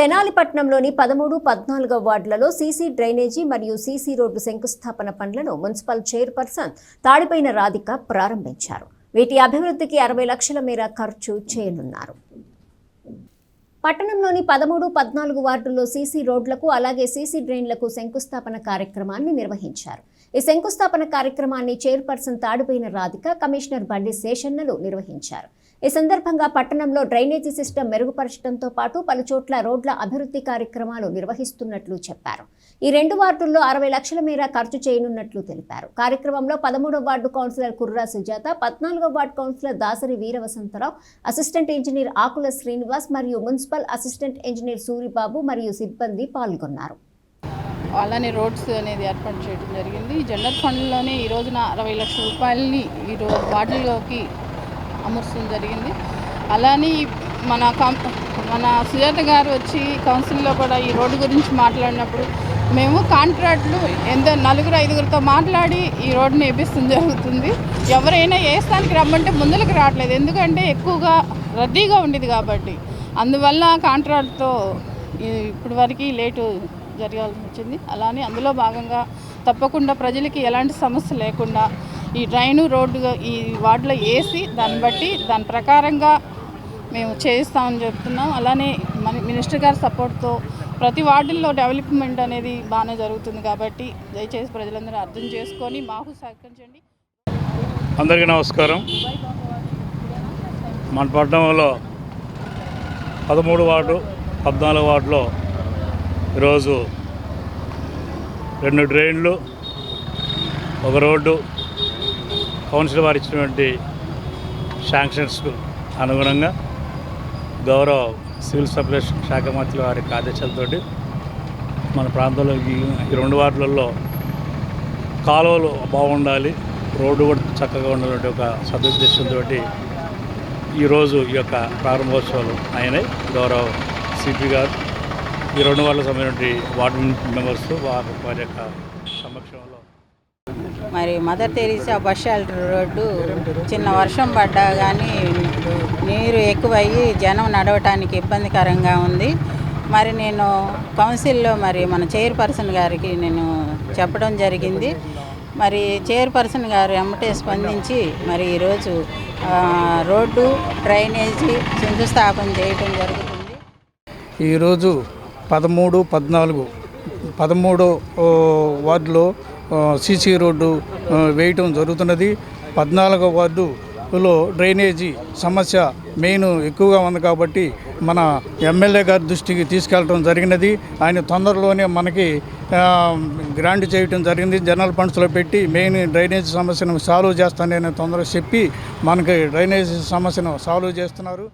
తెనాలిపట్నంలోని పదమూడు పద్నాలుగో వార్డులలో సీసీ డ్రైనేజీ మరియు సీసీ రోడ్డు శంకుస్థాపన పనులను మున్సిపల్ చైర్పర్సన్ తాడిపైన రాధిక ప్రారంభించారు. వీటి అభివృద్ధికి అరవై లక్షల మేర ఖర్చు చేయనున్నారు. పట్టణంలోని పదమూడు పద్నాలుగు వార్డుల్లో సీసీ రోడ్లకు అలాగే సీసీ డ్రైన్లకు శంకుస్థాపన కార్యక్రమాన్ని నిర్వహించారు. ఈ శంకుస్థాపన కార్యక్రమాన్ని చైర్పర్సన్ తాడుపోయిన రాధిక కమిషనర్ బండి శేషన్నలు నిర్వహించారు. ఈ సందర్భంగా పట్టణంలో డ్రైనేజీ సిస్టమ్ మెరుగుపరచడంతో పాటు పలు చోట్ల రోడ్ల అభివృద్ధి కార్యక్రమాలు నిర్వహిస్తున్నట్లు చెప్పారు. ఈ రెండు వార్డుల్లో అరవై లక్షల మేర ఖర్చు చేయనున్నట్లు తెలిపారు. కార్యక్రమంలో పదమూడవ వార్డు కౌన్సిలర్ కుర్రా సుజాత పద్నాలుగో ward councillor Dasari Veeravasantharao assistant engineer Akula Srinivas మరియు మున్సిపల్ అసిస్టెంట్ ఇంజనీర్ సూరిబాబు మరియు సిబ్బంది పాల్గొన్నారు. అలానే రోడ్స్ అనేది ఏర్పాటు చేయడం జరిగింది. ఈ జనరల్ ఫండ్లోనే ఈ రోజున అరవై లక్షల రూపాయలని ఈ రో అమర్చడం జరిగింది. అలానే మన కం మన సుజాత గారు వచ్చి కౌన్సిల్లో కూడా ఈ రోడ్డు గురించి మాట్లాడినప్పుడు మేము కాంట్రాక్ట్లు ఎంతో నలుగురు ఐదుగురితో మాట్లాడి ఈ రోడ్డుని వేపిస్తుంది జరుగుతుంది. ఎవరైనా ఏ స్థానికి రమ్మంటే ముందులకు రావట్లేదు. ఎందుకంటే ఎక్కువగా రద్దీగా ఉండేది కాబట్టి. అందువల్ల కాంట్రాక్ట్తో ఇప్పటి వరకు లేటు జరగాల్సి వచ్చింది. అలానే అందులో భాగంగా తప్పకుండా ప్రజలకి ఎలాంటి సమస్య లేకుండా ఈ డ్రైను రోడ్డు ఈ వార్డులో వేసి దాన్ని బట్టి దాని ప్రకారంగా మేము చేయిస్తామని చెప్తున్నాం. అలానే మన మినిస్టర్ గారి సపోర్ట్తో ప్రతి వార్డుల్లో డెవలప్మెంట్ అనేది బాగానే జరుగుతుంది కాబట్టి దయచేసి ప్రజలందరూ అర్థం చేసుకొని మాకు సహకరించండి. అందరికీ నమస్కారం. మన పట్టణంలో పదమూడు వార్డు పద్నాలుగు వార్డులో ఈరోజు రెండు డ్రైన్లు ఒక రోడ్డు కౌన్సిల్ వారు ఇచ్చినటువంటి శాంక్షన్స్కు అనుగుణంగా గౌరవ సివిల్ సప్లైస్ శాఖ మంత్రి వారి ఆదేశాలతో మన ప్రాంతంలో ఈ ఈ రెండు వార్డులలో కాలువలు బాగుండాలి రోడ్డు కూడా చక్కగా ఉండాలంటే ఒక సదుద్దేశంతో ఈరోజు ఈ యొక్క ప్రారంభోత్సవాలు అయినాయి. గౌరవ సిపి గారు ఈ రెండు వాళ్ళ సంబంధించిన వార్డు మెంబర్స్ వారి యొక్క సమక్షంలో మరి mother Teresa bus shelter road చిన్న వర్షం పడ్డా కానీ నీరు ఎక్కువయ్యి జనం నడవటానికి ఇబ్బందికరంగా ఉంది. మరి నేను కౌన్సిల్లో మరి మన చైర్పర్సన్ గారికి నేను చెప్పడం జరిగింది. మరి చైర్పర్సన్ గారు ఎమ్మటే స్పందించి మరి ఈరోజు రోడ్డు డ్రైనేజీ శంకుస్థాపన చేయటం జరుగుతుంది. ఈరోజు పదమూడు పద్నాలుగు పదమూడో వార్డులో సీసీ రోడ్డు వేయటం జరుగుతున్నది. పద్నాలుగో వార్డులో డ్రైనేజీ సమస్య మెయిన్ ఎక్కువగా ఉంది కాబట్టి మన ఎమ్మెల్యే గారి దృష్టికి తీసుకెళ్ళడం జరిగినది. ఆయన తొందరలోనే మనకి గ్రాంట్ చేయటం జరిగింది. జనరల్ ఫండ్స్లో పెట్టి మెయిన్ డ్రైనేజీ సమస్యను సాల్వ్ చేస్తానని తొందరగా చెప్పి మనకి డ్రైనేజీ సమస్యను సాల్వ్ చేస్తున్నారు.